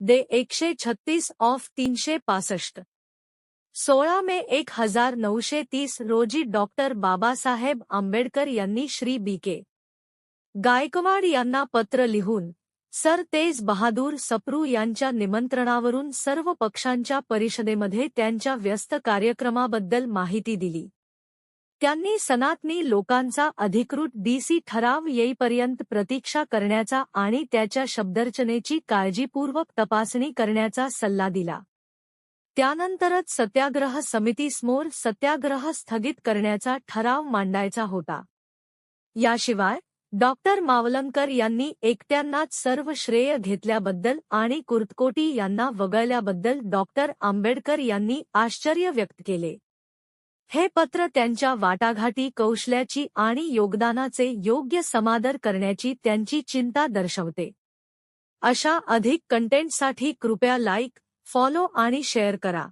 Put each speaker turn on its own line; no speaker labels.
दे एकशे छत्तीस ऑफ़ तीनशे पासष्ट. सोळा मे एक हज़ार नऊशे तीस रोजी डॉक्टर बाबासाहेब आंबेडकर यांनी श्री बी के. गायकवाड यांना पत्र लिहून, सर तेज बहादूर सप्रू यांच्या निमंत्रणावरून सर्व पक्षांच्या परिषदेमध्ये त्यांच्या व्यस्त कार्यक्रमाबद्दल माहिती दिली. त्यांनी सनातनी लोकांचा अधिकृत डीसी ठराव येईपर्यंत प्रतीक्षा करण्याचा आणि त्याच्या शब्दरचनेची काळजीपूर्वक तपासणी करण्याचा सल्ला दिला. त्यानंतरच सत्याग्रह समितीसमोर सत्याग्रह स्थगित करण्याचा ठराव मांडायचा होता. याशिवाय डॉक्टर मावलंकर यांनी एकट्यांनाच सर्व श्रेय घेतल्याबद्दल आणि कुर्तकोटी यांना वगळल्याबद्दल डॉक्टर आंबेडकर यांनी आश्चर्य व्यक्त केले. हे पत्र त्यांच्या वाटाघाटी कौशल्याची आणि योगदानाचे योग्य समादर करण्याची त्यांची चिंता दर्शवते. अशा अधिक कंटेंटसाठी कृपया लाईक फॉलो आणि शेअर करा.